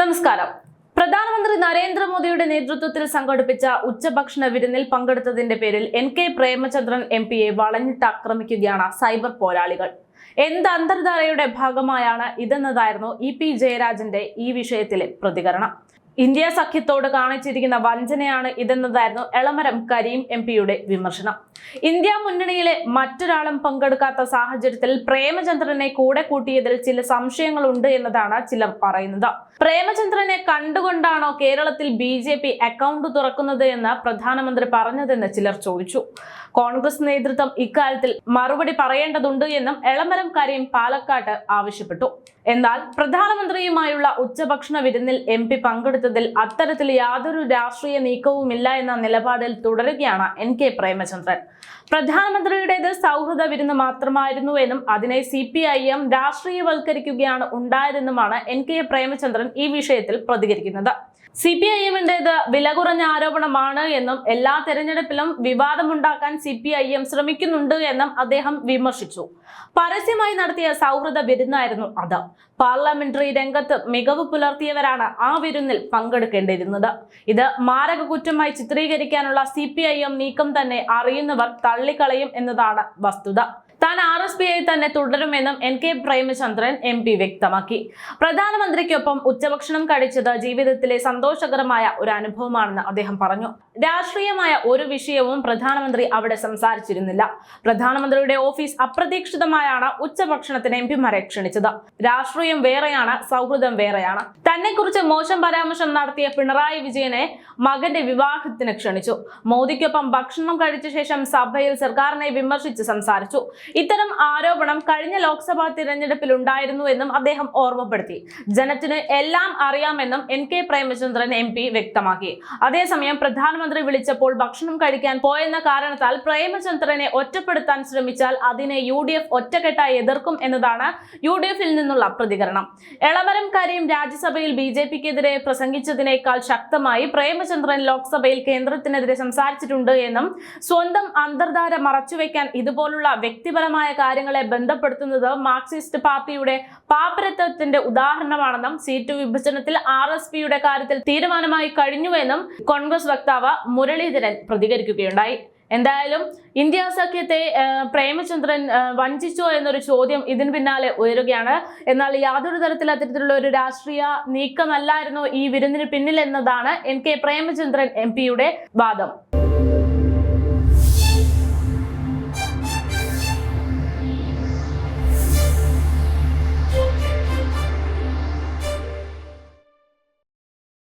നമസ്കാരം. പ്രധാനമന്ത്രി നരേന്ദ്രമോദിയുടെ നേതൃത്വത്തിൽ സംഘടിപ്പിച്ച ഉച്ചഭക്ഷണ വിരുന്നിൽ പങ്കെടുത്തതിന്റെ പേരിൽ എൻ കെ പ്രേമചന്ദ്രൻ എം പിയെ വളഞ്ഞിട്ട് ആക്രമിക്കുകയാണ് സൈബർ പോരാളികൾ. എന്ത് അന്തർധാരയുടെ ഭാഗമായാണ് ഇതെന്നതായിരുന്നു ഇ പി ജയരാജന്റെ ഈ വിഷയത്തിലെ പ്രതികരണം. ഇന്ത്യ സഖ്യത്തോട് കാണിച്ചിരിക്കുന്ന വഞ്ചനയാണ് ഇതെന്നതായിരുന്നു എളമരം കരീം എം പിയുടെ വിമർശനം. ഇന്ത്യ മുന്നണിയിലെ മറ്റൊരാളും പങ്കെടുക്കാത്ത സാഹചര്യത്തിൽ പ്രേമചന്ദ്രനെ കൂടെ കൂട്ടിയതിൽ ചില സംശയങ്ങളുണ്ട് എന്നതാണ് ചിലർ പറയുന്നത്. പ്രേമചന്ദ്രനെ കണ്ടുകൊണ്ടാണോ കേരളത്തിൽ ബി ജെ പി അക്കൗണ്ട് തുറക്കുന്നത് എന്ന് പ്രധാനമന്ത്രി പറഞ്ഞതെന്ന് ചിലർ ചോദിച്ചു. കോൺഗ്രസ് നേതൃത്വം ഇക്കാര്യത്തിൽ മറുപടി പറയേണ്ടതുണ്ട് എന്നും എളമരം കരീം പാലക്കാട്ട് ആവശ്യപ്പെട്ടു. എന്നാൽ പ്രധാനമന്ത്രിയുമായുള്ള ഉച്ചഭക്ഷണ വിരുന്നിൽ എം പി പങ്കെടുത്തതിൽ അത്തരത്തിൽ യാതൊരു രാഷ്ട്രീയ നീക്കവുമില്ല എന്ന നിലപാടിൽ തുടരുകയാണ് എൻ കെ പ്രേമചന്ദ്രൻ. പ്രധാനമന്ത്രിയുടേത് സൗഹൃദ വിരുന്ന് മാത്രമായിരുന്നു എന്നും അതിനെ സി പി ഐ എം രാഷ്ട്രീയവൽക്കരിക്കുകയാണ് ഉണ്ടായതെന്നുമാണ് എൻ കെ പ്രേമചന്ദ്രൻ ഈ വിഷയത്തിൽ പ്രതികരിക്കുന്നത്. സി പി ഐ എമ്മിന്റെത് വില കുറഞ്ഞ ആരോപണമാണ് എന്നും എല്ലാ തെരഞ്ഞെടുപ്പിലും വിവാദമുണ്ടാക്കാൻ സി പി ഐ എം ശ്രമിക്കുന്നുണ്ട് എന്നും അദ്ദേഹം വിമർശിച്ചു. പരസ്യമായി നടത്തിയ സൗഹൃദ വിരുന്നായിരുന്നു അത്. പാർലമെന്ററി രംഗത്ത് മികവ് പുലർത്തിയവരാണ് ആ വിരുന്നിൽ പങ്കെടുക്കേണ്ടിയിരുന്നത്. ഇത് മാരക കുറ്റമായി ചിത്രീകരിക്കാനുള്ള സി പി ഐ എം നീക്കം തന്നെ അറിയുന്നവർ തള്ളിക്കളയും എന്നതാണ് വസ്തുത. താൻ ആർ എസ് പി ഐ തന്നെ തുടരുമെന്നും N K Premachandran M P വ്യക്തമാക്കി. പ്രധാനമന്ത്രിക്കൊപ്പം ഉച്ചഭക്ഷണം കഴിച്ചത് ജീവിതത്തിലെ സന്തോഷകരമായ ഒരു അനുഭവമാണെന്ന് അദ്ദേഹം പറഞ്ഞു. രാഷ്ട്രീയമായ ഒരു വിഷയവും പ്രധാനമന്ത്രി അവിടെ സംസാരിച്ചിരുന്നില്ല. പ്രധാനമന്ത്രിയുടെ ഓഫീസ് അപ്രതീക്ഷിതമായാണ് ഉച്ചഭക്ഷണത്തിന് എം പിമാരെ ക്ഷണിച്ചത്. രാഷ്ട്രീയം വേറെയാണ് സൗഹൃദം വേറെയാണ്. തന്നെക്കുറിച്ച് മോശം പരാമർശം നടത്തിയ പിണറായി വിജയനെ മകന്റെ വിവാഹത്തിന് ക്ഷണിച്ചു. മോദിക്കൊപ്പം ഭക്ഷണം കഴിച്ച ശേഷം സഭയിൽ സർക്കാരിനെ വിമർശിച്ച് സംസാരിച്ചു. ഇത്തരം ആരോപണം കഴിഞ്ഞ ലോക്സഭാ തിരഞ്ഞെടുപ്പിൽ ഉണ്ടായിരുന്നു എന്നും അദ്ദേഹം ഓർമ്മപ്പെടുത്തി. ജനത്തിന് എല്ലാം അറിയാമെന്നും N K Premachandran M P വ്യക്തമാക്കി. അതേസമയം പ്രധാനമന്ത്രി വിളിച്ചപ്പോൾ ഭക്ഷണം കഴിക്കാൻ പോയെന്ന കാരണത്താൽ പ്രേമചന്ദ്രനെ ഒറ്റപ്പെടുത്താൻ ശ്രമിച്ചാൽ അതിനെ യു ഡി എഫ് ഒറ്റക്കെട്ടായി എതിർക്കും എന്നതാണ് യു ഡി എഫിൽ നിന്നുള്ള പ്രതികരണം. എളമരം കരീം രാജ്യസഭയിൽ ബി ജെ പിക്കെതിരെ പ്രസംഗിച്ചതിനേക്കാൾ ശക്തമായി പ്രേമചന്ദ്രൻ ലോക്സഭയിൽ കേന്ദ്രത്തിനെതിരെ സംസാരിച്ചിട്ടുണ്ട് എന്നും സ്വന്തം അന്തർധാര മറച്ചുവെക്കാൻ ഇതുപോലുള്ള വ്യക്തിപരമായ കാര്യങ്ങളെ ബന്ധപ്പെടുത്തുന്നത് മാർക്സിസ്റ്റ് പാർട്ടിയുടെ പാപ്പരത്വത്തിന്റെ ഉദാഹരണമാണെന്നും സീറ്റ് വിഭജനത്തിൽ ആർ എസ് പിയുടെ കാര്യത്തിൽ തീരുമാനമായി കഴിഞ്ഞുവെന്നും കോൺഗ്രസ് വക്താവ് മുരളീധരൻ പ്രതികരിക്കുകയുണ്ടായി. എന്തായാലും ഇന്ത്യ സഖ്യത്തെ പ്രേമചന്ദ്രൻ വഞ്ചിച്ചു എന്നൊരു ചോദ്യം ഇതിന് പിന്നാലെ ഉയരുകയാണ്. എന്നാൽ യാതൊരു തരത്തിൽ അത്തരത്തിലുള്ള ഒരു രാഷ്ട്രീയ നീക്കമല്ലായിരുന്നു ഈ വിരുന്നിന് പിന്നിലെന്നതാണ് എൻ കെ പ്രേമചന്ദ്രൻ എം പിയുടെ വാദം.